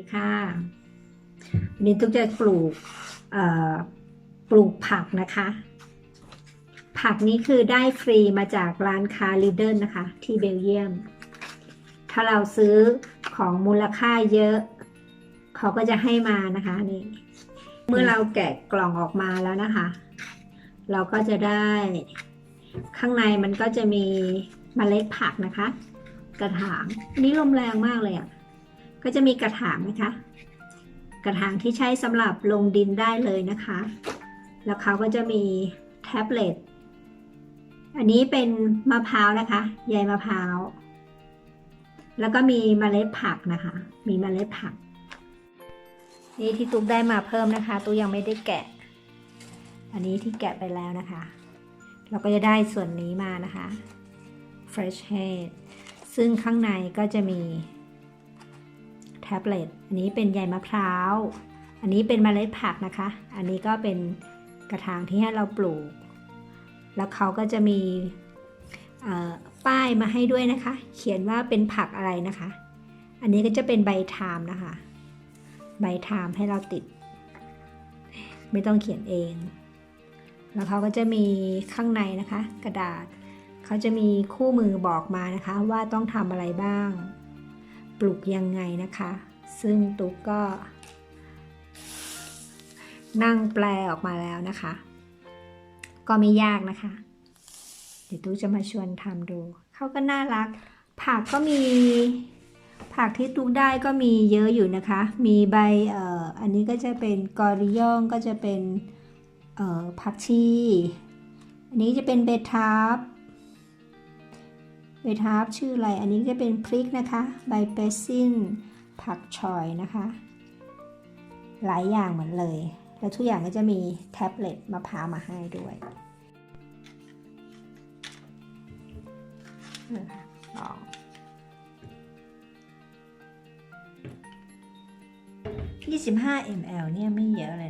ดีค่ะวันนี้ทุกจะปลูกปลูกผักนะคะ ผักนี้คือได้ฟรีมาจากร้านค้าลีเดิลนะคะ ที่เบลเยียม ถ้าเราซื้อของมูลค่าเยอะ เขาก็จะให้มานะคะนี่เมื่อเราแกะกล่องออกมาแล้วนะคะ เราก็จะได้ ข้างในมันก็จะมีเมล็ดผักนะคะ กระถางนนี้ลมแรงมากเลยอะ่ะ ก็จะมีกระถางนะคะ กระถางที่ใช้สำหรับลงดินได้เลยนะคะ แล้วเขาก็จะมีแท็บเล็ต อันนี้เป็นมะพร้าวนะคะใยมะพร้าว แล้วก็มีเมล็ดผักนะคะ มีเมล็ดผัก นี่ที่ตุ๊กได้มาเพิ่มนะคะ ตุ๊กยังไม่ได้แกะ อันนี้ที่แกะไปแล้วนะคะ เราก็จะได้ส่วนนี้มานะคะ fresh head ซึ่งข้างในก็จะมี ท็บเล็ตอันนี้เป็นใยมะพร้าว อันนี้เป็นเมล็ดผักนะคะ อันนี้ก็เป็นกระถางที่ให้เราปลูก แล้วเขาก็จะมีป้ายมาให้ด้วยนะคะ เขียนว่าเป็นผักอะไรนะคะ อันนี้ก็จะเป็นใบทามนะคะ ใบทามให้เราติด ไม่ต้องเขียนเอง แล้วเขาก็จะมีข้างในนะคะ กระดาษ เขาจะมีคู่มือบอกมานะคะ ว่าต้องทำอะไรบ้าง ปลูกยังไงนะคะ ซึ่งตุ๊กก็ นั่งแปลออกมาแล้วนะคะ ก็ไม่ยากนะคะ เดี๋ยวตุ๊กจะมาชวนทำดูเขาก็น่ารัก ผักก็มี ผักที่ตุ๊กได้ก็มีเยอะอยู่นะคะ มีใบเอ่ออันนี้ก็จะเป็นกอริยองก็จะเป็นเอ่อผักชี อันนี้จะเป็นเบทาร์บ เบทาร์บชื่ออะไร อันนี้จะเป็นพริกนะคะ ใบเปซินผักชอยนะคะ หลายอย่างเหมือนเลย แล้วทุกอย่างก็จะมีแท็บเล็ตมะพร้าวมาให้ด้วยลอง25 ml เนี่ยไม่เยอะเลย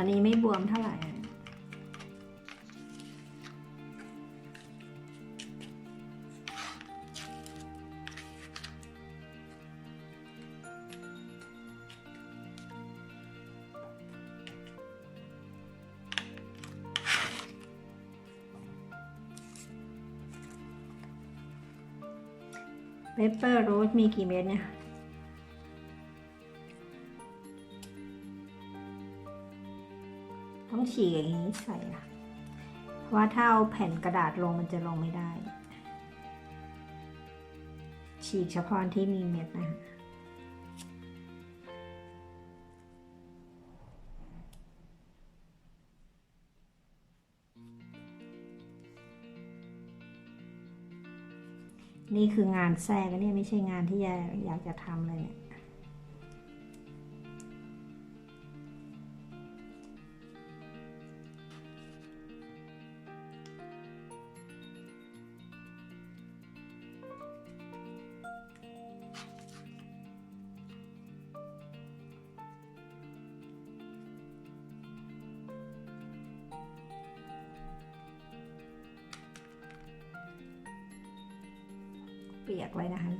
อันนี้ไม่บวมเท่าไหร่เปปเปอร์โรสมีกี่เม็ดเนี่ย ต้องฉีกอย่างนี้ใส่อะเพราะว่าถ้าเอาแผ่นกระดาษลงมันจะลงไม่ได้ ฉีกเฉพาะที่มีเม็ดนะคะนี่คืองานแทรกนะเนี่ยไม่ใช่งานที่อยากจะทำเลยเนี่ย เปียกไว้นะคะ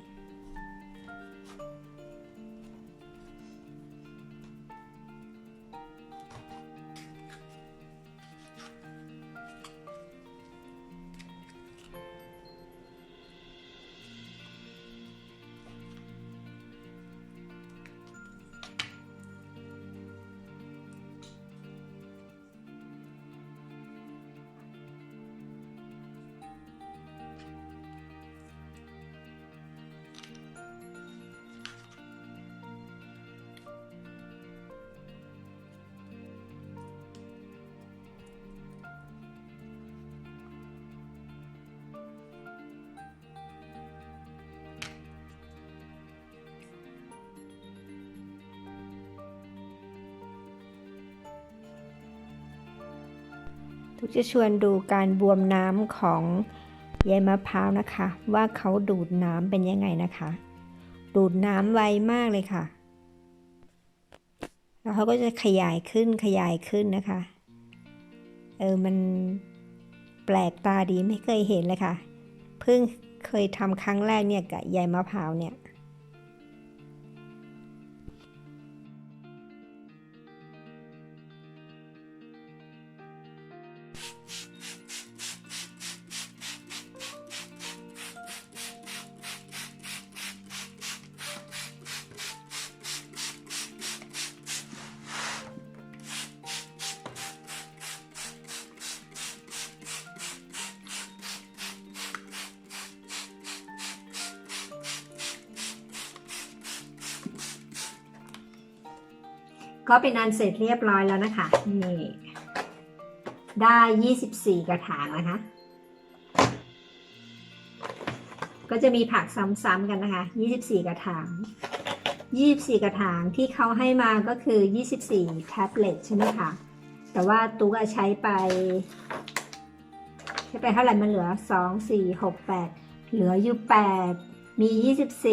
ทุกจะชวนดูการบวมน้ำของใยมะพร้าวนะคะ ว่าเขาดูดน้ำเป็นยังไงนะคะ ดูดน้ำไวมากเลยค่ะ แล้วเขาก็จะขยายขึ้นขยายขึ้นนะคะ เออมันแปลกตาดีไม่เคยเห็นเลยค่ะเพิ่งเคยทำครั้งแรกเนี่ยกับใยมะพร้าวเนี่ย ก็เป็นอันเสร็จเรียบร้อยแล้วนะคะ นี่ ได้ 24 กระถางนะคะ ก็จะมีผักซ้ำๆกันนะคะ 24 กระถาง 24 กระถางที่เขาให้มาก็คือ 24 แท็บเล็ตใช่ไหมคะ แต่ว่าตุ๊กใช้ไป ใช้ไปเท่าไหร่มันเหลือ 2 4 6 8 เหลืออยู่ 8 มี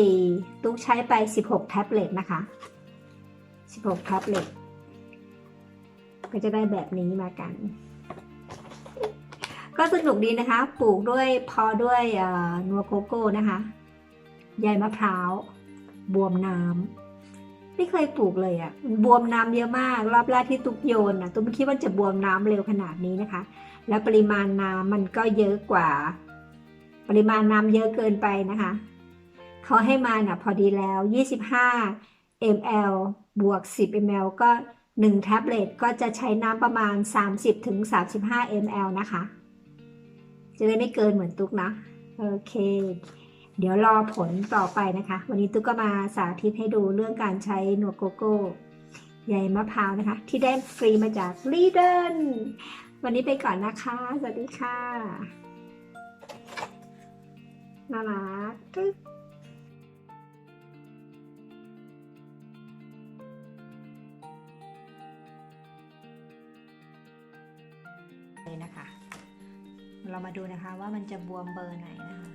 24 ตุ๊กใช้ไป 16 แท็บเล็ตนะคะ 16 แท็บเล็ตก็จะได้แบบนี้มากัน ก็สนุกดีนะคะ ปลูกด้วยพอด้วยนัวโกโก้นะคะใยมะพร้าว บวมน้ำไม่เคยปลูกเลยอะ่ะบวมน้ำเยอะมาก รอบแรกที่ตุกโยนอะตุ๊กไม่คิดว่าจะบวมน้ำเร็วขนาดนี้นะคะ แล้วปริมาณน้ำมันก็เยอะกว่า ปริมาณน้ำเยอะเกินไปนะคะเขาให้มาน่ะพอดีแล้ว 25 ml บวก 10 ml ก็ 1 แท็บเล็ตก็จะใช้น้ำประมาณ 30ถึง35 ml นะคะ จะได้ไม่เกินเหมือนตุ๊กนะโอเค เดี๋ยวรอผลต่อไปนะคะ วันนี้ตุ๊กก็มาสาธิตให้ดูเรื่องการใช้หนวดโกโก้ใยมะพร้าวนะคะ ที่ได้ฟรีมาจากลีเดนวันนี้ไปก่อนนะคะ สวัสดีค่ะน่ารัก มาดูนะคะว่ามันจะบวมเบอร์ไหนนะคะ